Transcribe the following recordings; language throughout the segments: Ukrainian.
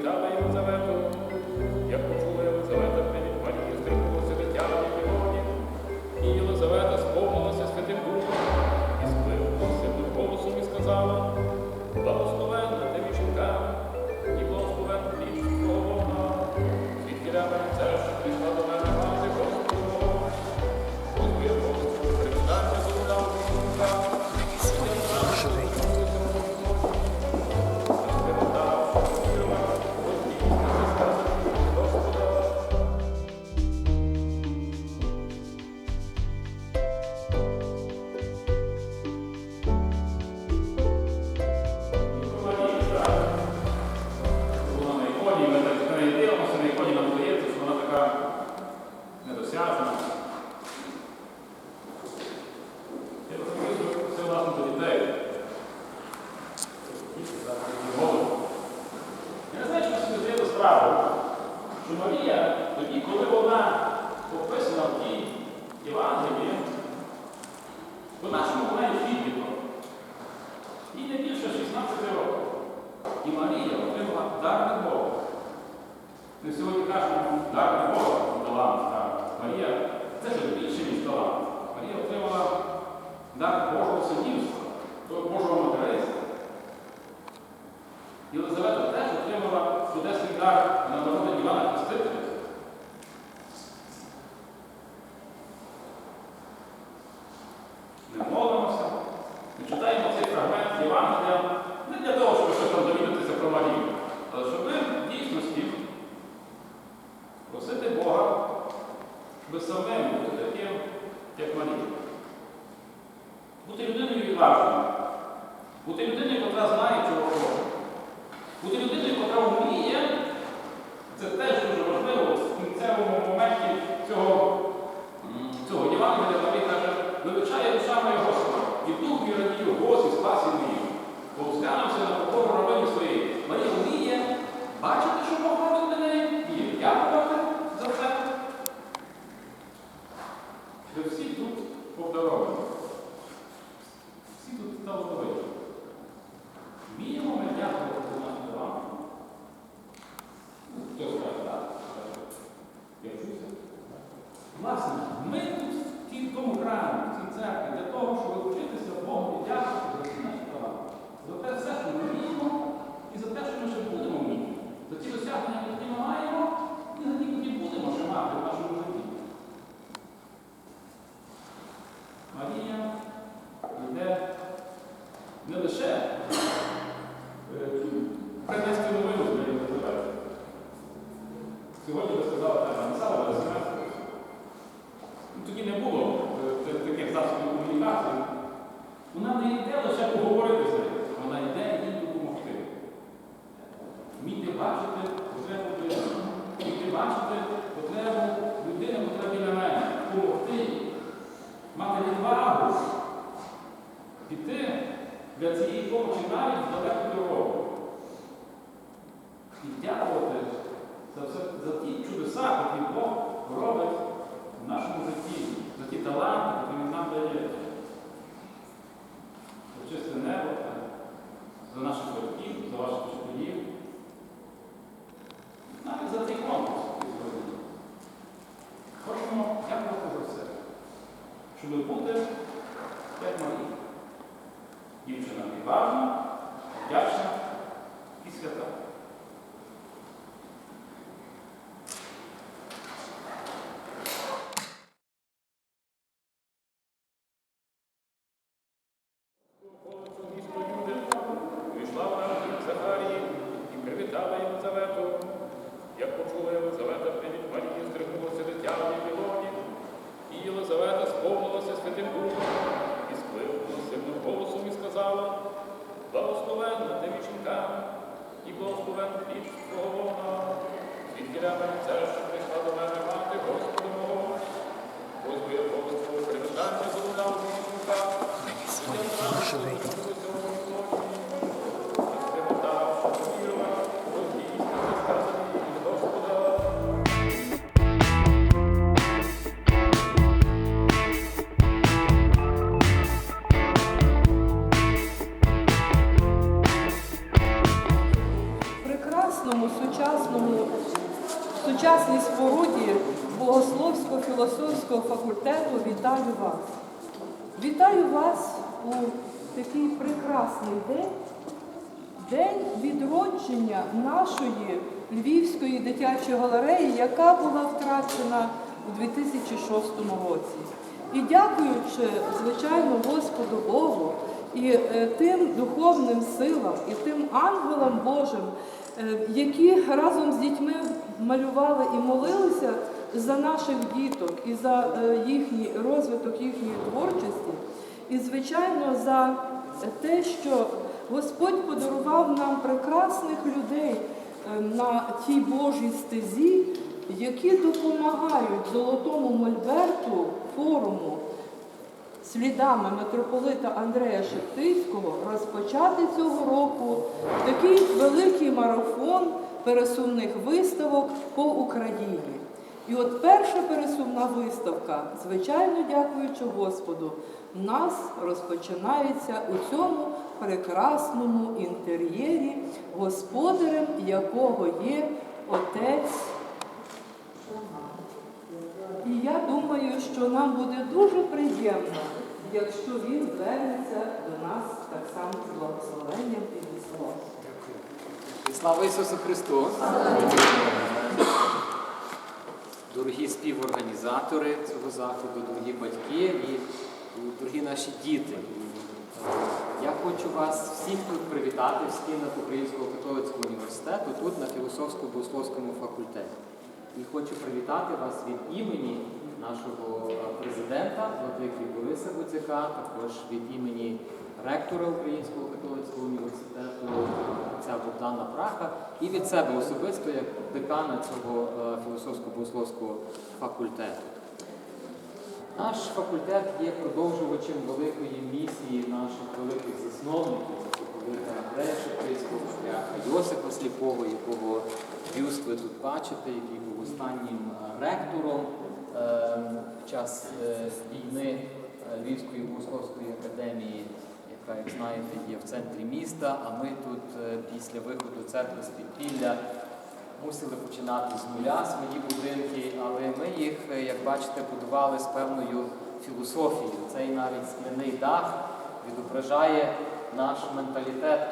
привітала Єлизавету. Як Я Єлизавета відродження нашої Львівської дитячої галереї, яка була втрачена у 2006 році. І дякуючи, звичайно, Господу Богу і е, тим духовним силам, і тим ангелам Божим, е, які разом з дітьми малювали і молилися за наших діток і за е, їхній розвиток їхньої творчості, і, звичайно, за те, що Господь подарував нам прекрасних людей е, на тій Божій стезі, які допомагають золотому мольберту форуму слідами митрополита Андрея Шептицького розпочати цього року такий великий марафон пересувних виставок по Україні. І от перша пересувна виставка, звичайно, дякуючи Господу, в нас розпочинається у цьому прекрасному інтер'єрі, господарем якого є отець і я думаю, що нам буде дуже приємно, якщо він звернеться до нас так само з благословенням і висловом. І Слава Ісусу Христу! Дорогі співорганізатори цього заходу, дорогі батьки і дорогі наші діти. Я хочу вас всіх тут привітати в стінах Українського католицького університету, тут на філософсько-богословському факультеті. І хочу привітати вас від імені нашого е, президента Владики Бориса Гуцяка, також від імені ректора Українського католицького університету отця Богдана Праха і від себе особисто як декана цього е, філософсько-богословського факультету. Наш факультет є продовжувачем великої місії наших великих засновників, митрополита Андрея Шептицького, Йосипа Сліпого, якого бюст ви тут бачите, який був останнім е, ректором в час е, війни е, Львівської богословської академії, яка, як знаєте, є в центрі міста. А ми тут е, після виходу церкви з мусили починати з нуля свої будинки, але ми їх, як бачите, будували з певною філософією. Цей навіть скляний дах відображає наш менталітет.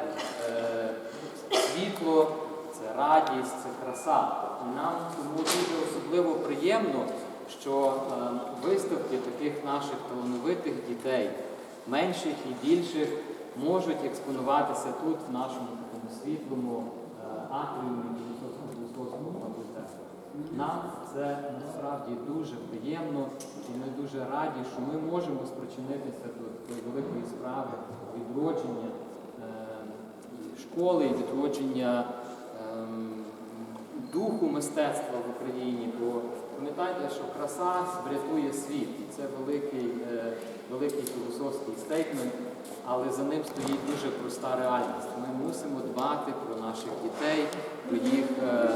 Світло, це радість, це краса. І нам тому дуже особливо приємно, що е, виставки таких наших талановитих дітей, менших і більших, можуть експонуватися тут, в нашому такому світлому е, атріумі філософського факультету. Нам це насправді дуже приємно і ми дуже раді, що ми можемо спричинитися до великої справи відродження е, школи, і відродження ем, духу мистецтва в Україні. Бо пам'ятайте, що краса врятує світ. Це великий, е, великий філософський стейтмент, але за ним стоїть дуже проста реальність. Ми мусимо дбати про наших дітей, про їх. е,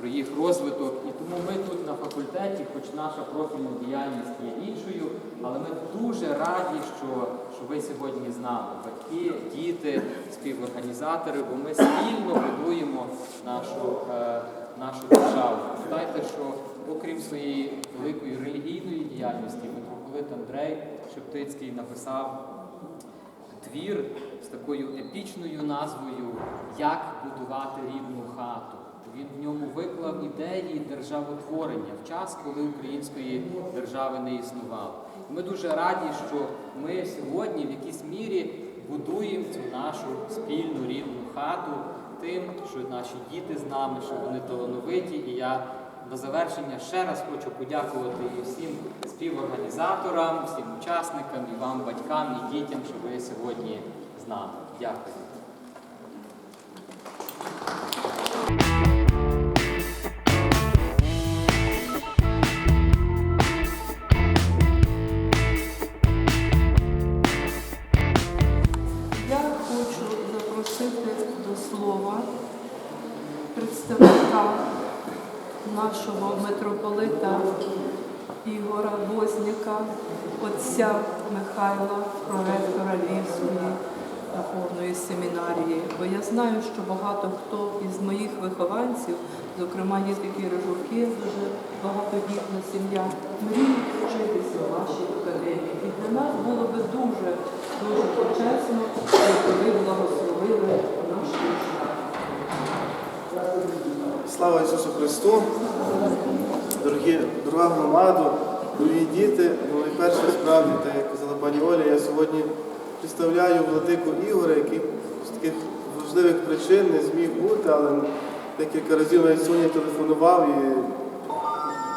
про їх розвиток. І тому ми тут на факультеті, хоч наша профільна діяльність є іншою, але ми дуже раді, що, що ви сьогодні з нами, батьки, діти, співорганізатори, бо ми спільно будуємо нашу, е, нашу державу. Пам'ятайте, що окрім своєї великої релігійної діяльності, митрополит Андрей Шептицький написав твір з такою епічною назвою Як будувати рідну хату. Він в ньому виклав ідеї державотворення в час, коли української держави не існувало. Ми дуже раді, що ми сьогодні в якійсь мірі будуємо цю нашу спільну рідну хату тим, що наші діти з нами, що вони талановиті. І я на завершення ще раз хочу подякувати всім співорганізаторам, всім учасникам, і вам, батькам і дітям, що ви сьогодні з нами. Дякую. Митрополита Ігора Возняка, отця Михайла, проректора Львівської духовної семінарії, бо я знаю, що багато хто із моїх вихованців, зокрема є такі рижуки, дуже багатодітна сім'я, мріють вчитися в вашій академії. І для нас було би дуже, дуже почесно, якби ви благословили наш шлях. Слава Ісусу Христу! Дорогі, дорога громаду, дорогі діти, ну і перше справді, так як казала пані Оля, я сьогодні представляю владику Ігоря, який з таких важливих причин не зміг бути, але декілька разів навіть сьогодні телефонував і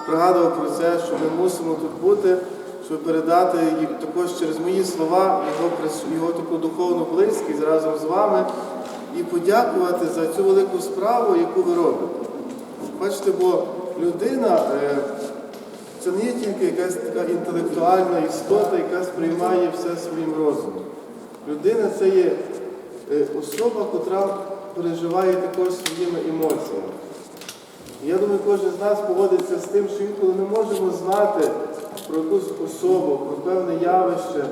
пригадував про це, що ми мусимо тут бути, щоб передати також через мої слова його, його таку духовну близькість разом з вами і подякувати за цю велику справу, яку ви робите. Бачите, бо людина це не є тільки якась така інтелектуальна істота, яка сприймає все своїм розумом. Людина це є е, особа, котра переживає також своїми емоціями. Я думаю, кожен з нас погодиться з тим, що інколи не можемо знати про якусь особу, про певне явище,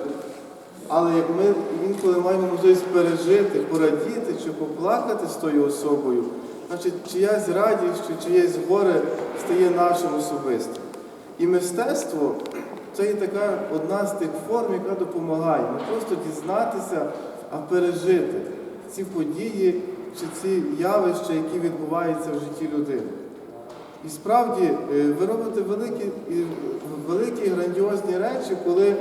але як ми інколи маємо можливість пережити, порадіти чи поплакати з тою особою, значить чиясь радість чи чиєсь горе стає нашим особистим. І мистецтво це є така одна з тих форм, яка допомагає не просто дізнатися, а пережити ці події чи ці явища, які відбуваються в житті людини. І справді е, ви робите великі, великі грандіозні речі, коли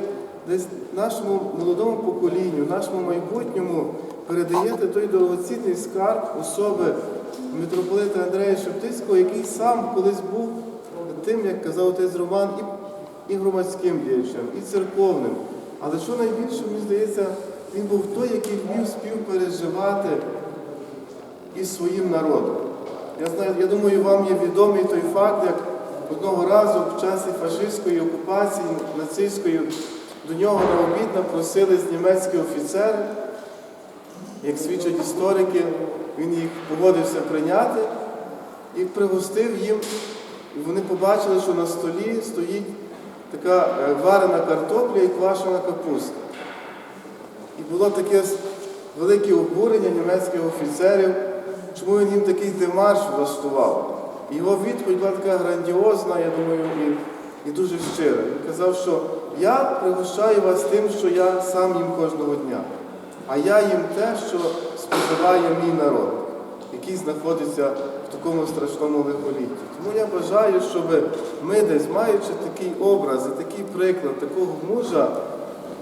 десь нашому молодому поколінню, нашому майбутньому передаєте той дорогоцінний скарб особи митрополита Андрея Шептицького, який сам колись був тим, як казав отець Роман, і, і громадським діячем, і церковним. Але що найбільше, мені здається, він був той, який вмів співпереживати із своїм народом. Я знаю, я думаю, вам є відомий той факт, як одного разу в часі фашистської окупації нацистської до нього на обід напросились німецькі офіцери, як свідчать історики, він їх погодився прийняти і пригостив їм. І вони побачили, що на столі стоїть така е, варена картопля і квашена капуста. І було таке велике обурення німецьких офіцерів, чому він їм такий демарш влаштував. Його відповідь була така грандіозна, я думаю, і, і дуже щира. Він казав, що я пригощаю вас тим, що я сам їм кожного дня, а я їм те, що споживає мій народ, який знаходиться в такому страшному лихолітті. Тому я бажаю, щоб ми десь, маючи такий образ і такий приклад, такого мужа,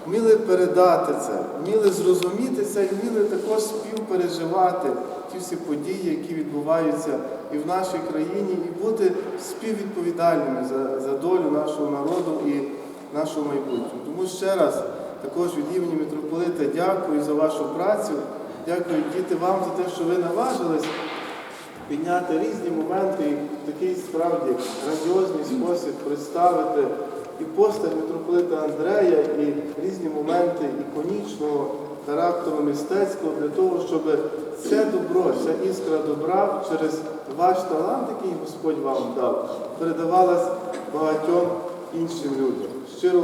вміли передати це, вміли зрозуміти це і вміли також співпереживати ті всі події, які відбуваються і в нашій країні, і бути співвідповідальними за, за долю нашого народу і нашого майбутнього. Тому ще раз також від імені митрополита дякую за вашу працю, дякую діти вам за те, що ви наважились підняти різні моменти і в такий справді грандіозний спосіб представити і постать митрополита Андрея, і різні моменти іконічного характеру мистецького для того, щоб це добро, ця іскра добра через ваш талант, який Господь вам дав, передавалась багатьом іншим людям. Щиро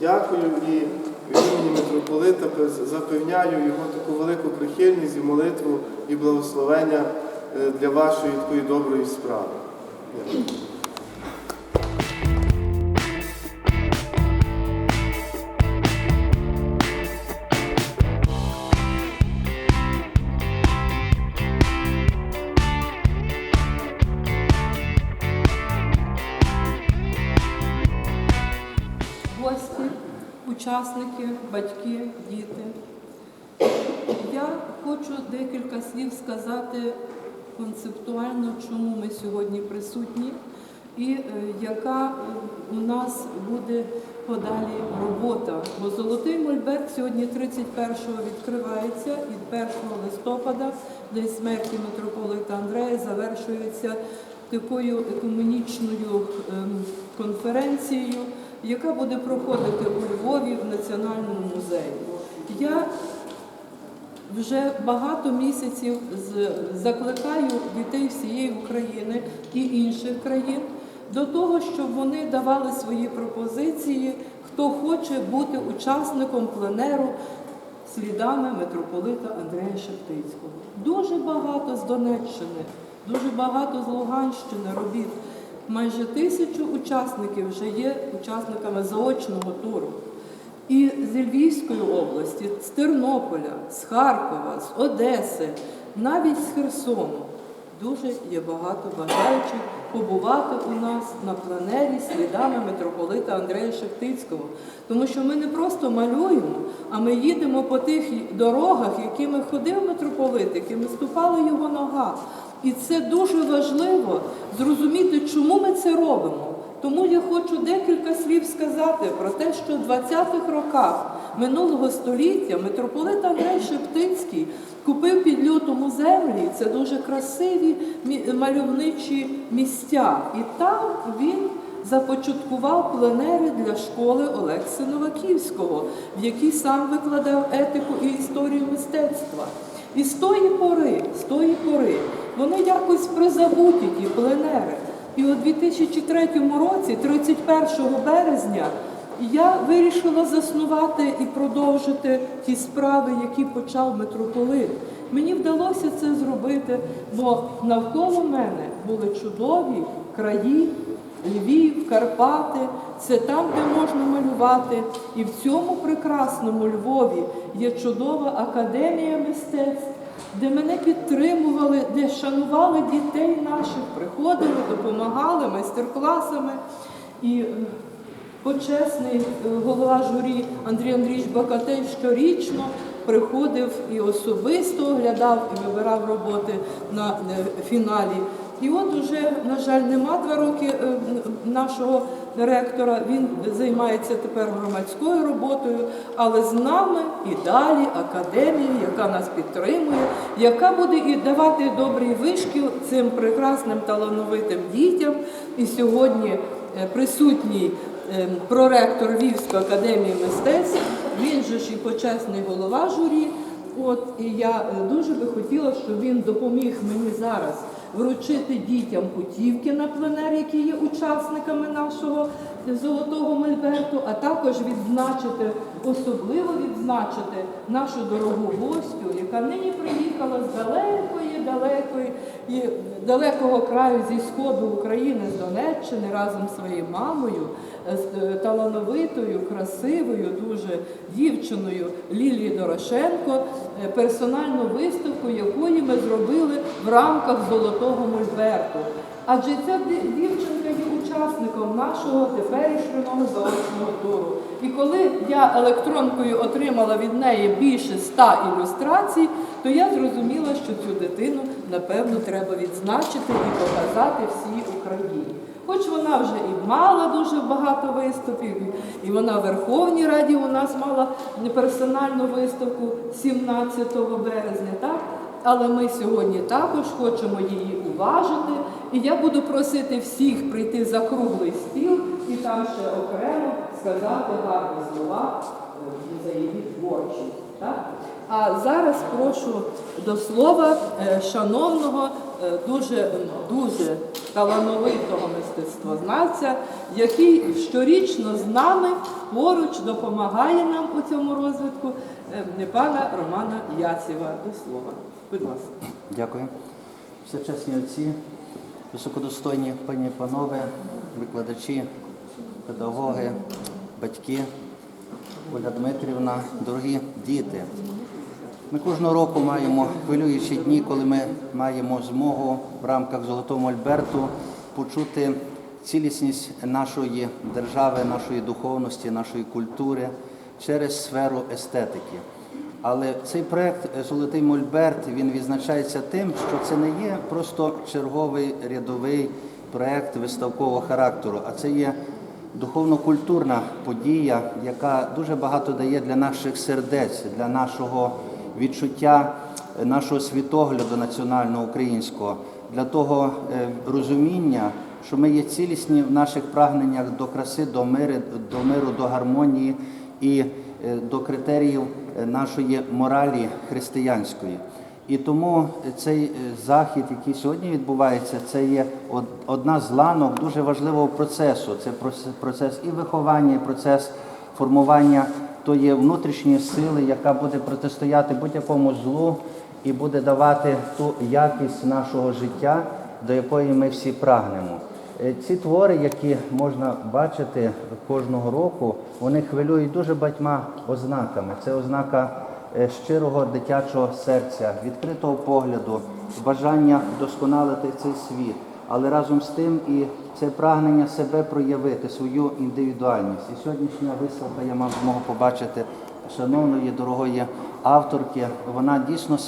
дякую і від імені митрополита запевняю його таку велику прихильність і молитву і благословення е, для вашої такої доброї справи. Батьки, діти. Я хочу декілька слів сказати концептуально, чому ми сьогодні присутні і е, яка е, у нас буде подалі робота. Бо Золотий Мольберт сьогодні 31-го відкривається і 1 листопада, день смерті митрополита Андрея, завершується такою екуменічною ем, конференцією, яка буде проходити у Львові в Національному музеї. Я вже багато місяців закликаю дітей всієї України і інших країн до того, щоб вони давали свої пропозиції, хто хоче бути учасником пленеру слідами митрополита Андрея Шептицького. Дуже багато з Донеччини, дуже багато з Луганщини робіт. Майже тисячу учасників вже є учасниками заочного туру. І з Львівської області, з Тернополя, з Харкова, з Одеси, навіть з Херсону. Дуже є багато бажаючих побувати у нас на пленері слідами митрополита Андрея Шептицького. Тому що ми не просто малюємо, а ми їдемо по тих дорогах, якими ходив митрополит, якими ступала його нога. І це дуже важливо зрозуміти, чому ми це робимо. Тому я хочу декілька слів сказати про те, що в 20-х роках минулого століття митрополит Андрей Шептицький купив під лютому землі. Це дуже красиві мальовничі місця. І там він започаткував пленери для школи Олекси Новаківського, в якій сам викладав етику і історію мистецтва. І з тої пори, з тої пори, вони якось призабуті ті пленери. І у 2003 році, 31 березня, я вирішила заснувати і продовжити ті справи, які почав митрополит. Мені вдалося це зробити, бо навколо мене були чудові краї, Львів, Карпати. Це там, де можна малювати. І в цьому прекрасному Львові є чудова академія мистецтв, де мене підтримували, де шанували дітей наших, приходили, допомагали майстер-класами. І е, почесний е, голова журі Андрій Андрійович Бакатей щорічно приходив і особисто оглядав і вибирав роботи на е, фіналі. І от уже, на жаль, нема два роки е, нашого ректора. Він займається тепер громадською роботою, але з нами і далі академія, яка нас підтримує, яка буде і давати добрий вишкіл цим прекрасним талановитим дітям. І сьогодні е, присутній е, проректор Львівської академії мистецтв, він же ж і почесний голова журі. От і я дуже би хотіла, щоб він допоміг мені зараз вручити дітям путівки на пленер, які є учасниками нашого золотого мольберту, а також відзначити, особливо відзначити нашу дорогу гостю, яка нині приїхала з далекої, далекої і далекого краю зі сходу України, з Донеччини разом з своєю мамою, з е, талановитою, красивою, дуже дівчиною Лілією Дорошенко, е, персональну виставку, якої ми зробили в рамках золотого мольберту. Адже ця дівчинка учасником нашого теперішнього заочного туру. І коли я електронкою отримала від неї більше ста ілюстрацій, то я зрозуміла, що цю дитину напевно треба відзначити і показати всій Україні. Хоч вона вже і мала дуже багато виступів, і вона в Верховній Раді у нас мала персональну виставку 17 березня, так? Але ми сьогодні також хочемо її уважити. І я буду просити всіх прийти за круглий стіл і там ще окремо сказати гарні слова е, за її творчість. Так? А зараз прошу до слова е, шановного, е, дуже, дуже талановитого мистецтвознавця, який щорічно з нами поруч допомагає нам у цьому розвитку, пана Романа Яцєва. До слова. Будь ласка. Дякую. Всечесні отці, високодостойні пані і панове, викладачі, педагоги, батьки, Оля Дмитрівна, дорогі діти. Ми кожного року маємо хвилюючі дні, коли ми маємо змогу в рамках Золотого Мольберту почути цілісність нашої держави, нашої духовності, нашої культури через сферу естетики. Але цей проект е, Золотий Мольберт він відзначається тим, що це не є просто черговий рядовий проект виставкового характеру, а це є духовно-культурна подія, яка дуже багато дає для наших сердець, для нашого відчуття е, нашого світогляду національного українського, для того е, розуміння, що ми є цілісні в наших прагненнях до краси, до миру, до миру, до гармонії і до критеріїв нашої моралі християнської. І тому цей е, захід, який сьогодні відбувається, це є одна з ланок дуже важливого процесу. Це процес і виховання, і процес формування то є внутрішні сили, яка буде протистояти будь-якому злу і буде давати ту якість нашого життя, до якої ми всі прагнемо. Е, Ці твори, які можна бачити кожного року, вони хвилюють дуже багатьма ознаками. Це ознака е, щирого дитячого серця, відкритого погляду, бажання вдосконалити цей світ, але разом з тим і це прагнення себе проявити, свою індивідуальність. І сьогоднішня виставка я мав змогу побачити шановної дорогої авторки. Вона дійсно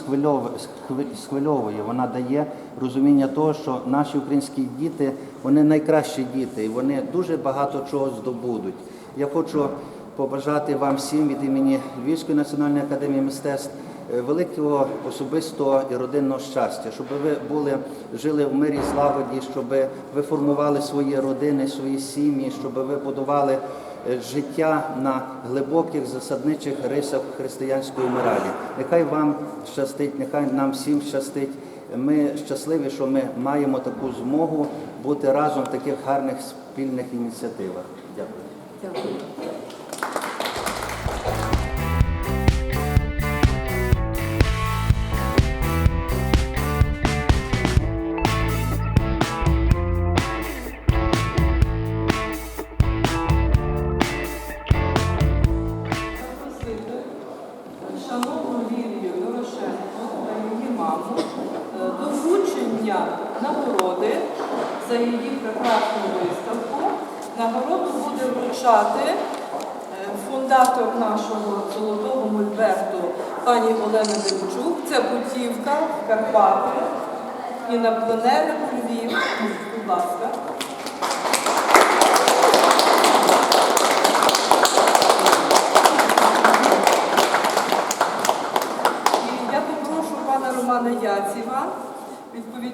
схвильовує. Вона дає розуміння того, що наші українські діти вони найкращі діти, і вони дуже багато чого здобудуть. Я хочу побажати вам всім від імені Львівської національної академії мистецтв е, великого особистого і родинного щастя, щоб ви були жили в мирі злагоді, щоб ви формували свої родини, свої сім'ї, щоб ви будували життя на глибоких засадничих рисах християнської моралі. Нехай вам щастить, нехай нам всім щастить. Ми щасливі, що ми маємо таку змогу бути разом в таких гарних спільних ініціативах. Дякую. Дякую. Е, до вручення нагороди за її прекрасну виставку. Нагороду буде вручати е, фундатор нашого золотого мольберту пані Олена Демчук. Це путівка Карпати і на пленери у Львів. Будь ласка. І я попрошу пана Романа Яціва,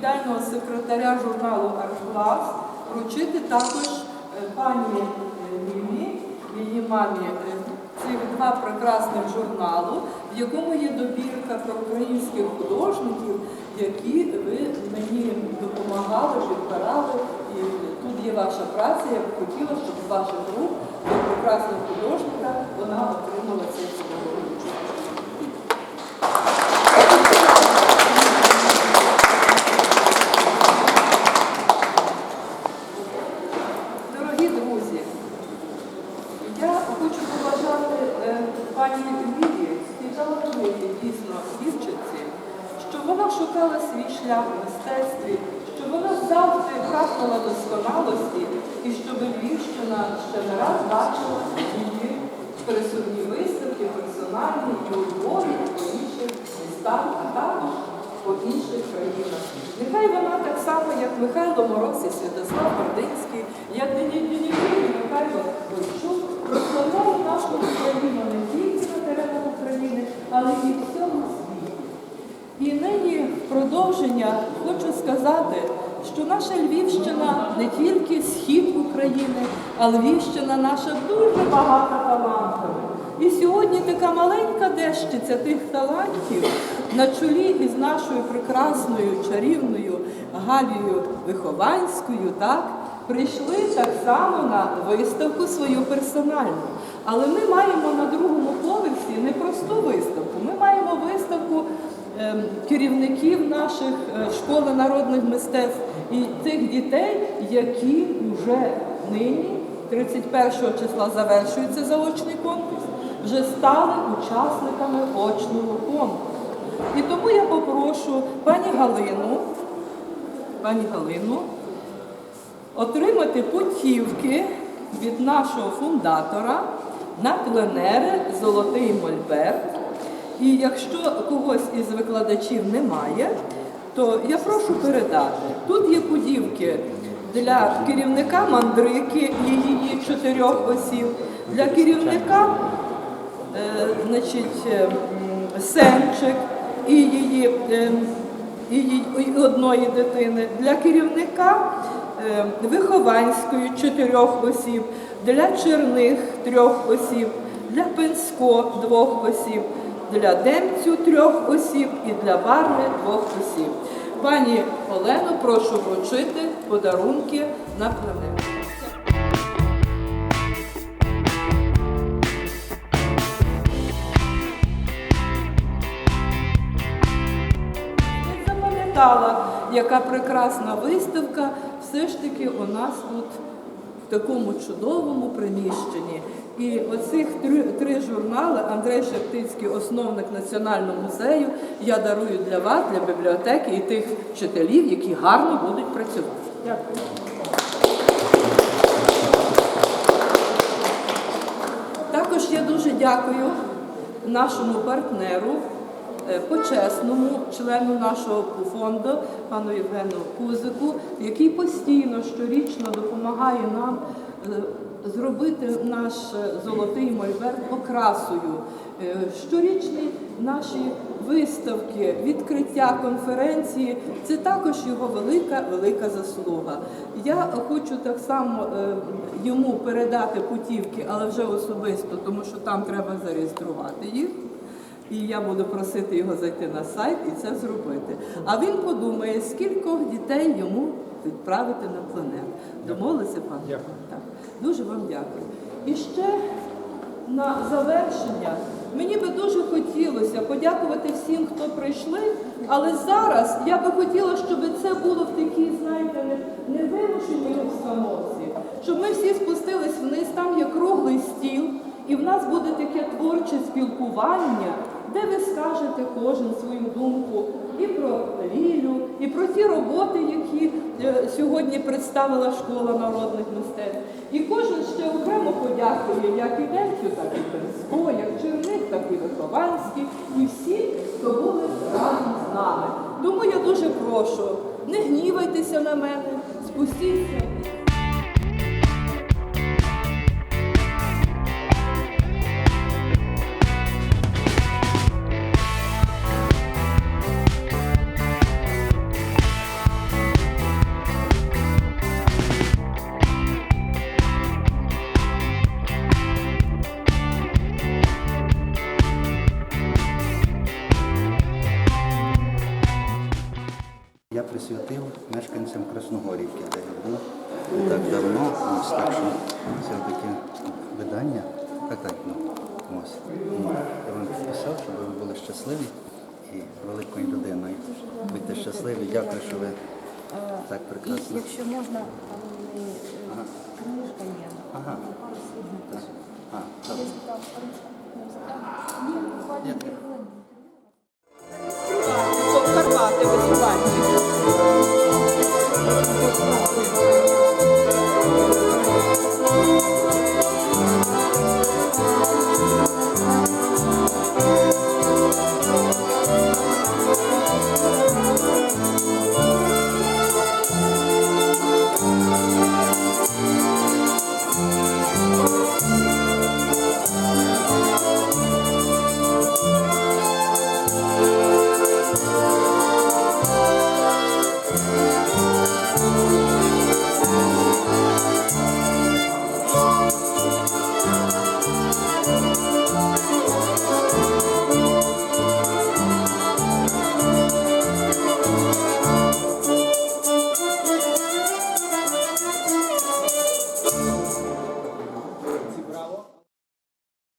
відповідального секретаря журналу «Арт-клас», вручити також е, пані е, її мамі, е, цих два прекрасних журналу, в якому є добірка про українських художників, які ви мені допомагали, підбирали. І тут є ваша праця. Я б хотіла, щоб з ваших рук до прекрасного художника вона отримала цей нагороду. Дорогі друзі, я хочу побажати е, пані Лілі і талановитій дійсно дівчинці, щоб вона шукала свій шлях в мистецтві, щоб вона завжди прагнула досконалості і щоб Львівщина ще не раз бачила її присутні виставки, персональні і у Львові, і по інших містах, а також по інших країнах. Нехай вона так само, як Михайло Мороз і Святослав Гординський, як Денис і Михайло Бойчук, прославляє нашу Україну не тільки на теренах України, але і в всьому світі. І нині в продовження хочу сказати, що наша Львівщина не тільки схід України, а Львівщина наша дуже багата талантами. І сьогодні така маленька дещиця тих талантів на чолі із нашою прекрасною чарівною Галією Вихованською, так, прийшли так само на виставку свою персональну. Але ми маємо на другому поверсі не просту виставку, ми маємо виставку керівників наших е, школи народних мистецтв і тих дітей, які вже нині, 31 числа завершується заочний конкурс, вже стали учасниками очного конкурсу. І тому я попрошу пані Галину, пані Галину отримати путівки від нашого фундатора на пленери Золотий Мольберт. І якщо когось із викладачів немає, то я прошу передати. Тут є путівки для керівника мандрики і її чотирьох осіб, для керівника е, значить, е, Сенчик і її, е, і і одної дитини, для керівника е, Вихованської чотирьох осіб, для Черних трьох осіб, для Пенсько двох осіб, для Демцю трьох осіб і для Барни двох осіб. Пані Олено, прошу вручити подарунки на планету. Запам'ятала, яка прекрасна виставка все ж таки у нас тут такому чудовому приміщенні. І оцих три, три журнали Андрей Шептицький, основник Національного музею, я дарую для вас, для бібліотеки і тих вчителів, які гарно будуть працювати. Дякую. Також я дуже дякую нашому партнеру, почесному члену нашого фонду, пану Євгену Кузику, який постійно щорічно допомагає нам е, зробити наш е, золотий мольберт окрасою. Е, Щорічні наші виставки, відкриття конференції це також його велика велика заслуга. Я хочу так само е, йому передати путівки, але вже особисто, тому що там треба зареєструвати їх. І я буду просити його зайти на сайт і це зробити. А він подумає, скількох дітей йому відправити на пленер. Домовилися, пане? Дякую. Так. Дуже вам дякую. І ще на завершення мені би дуже хотілося подякувати всім, хто прийшли, але зараз я би хотіла, щоб це було в такій, знаєте, не- невимушеній обстановці, щоб ми всі спустились вниз, там є круглий стіл, і в нас буде таке творче спілкування, де ви скажете кожен свою думку і про Лілю, і про ті роботи, які е, сьогодні представила школа народних мистецтв. І кожен ще окремо подякує як і Демцю, так і Пенсько, як Черник, так і Вихованський, і всі, хто були разом з нами. Тому я дуже прошу, не гнівайтеся на мене, спустіться. Красногорівки, де я був не так давно. Ось так що все таке видання кататно. Ось. Ну, я вам підписав, щоб ви були щасливі і великою людиною. Будьте щасливі, дякую, що ви так прекрасно. Якщо можна, е, книжка є. Ага. А, добре. Карпати висувальні.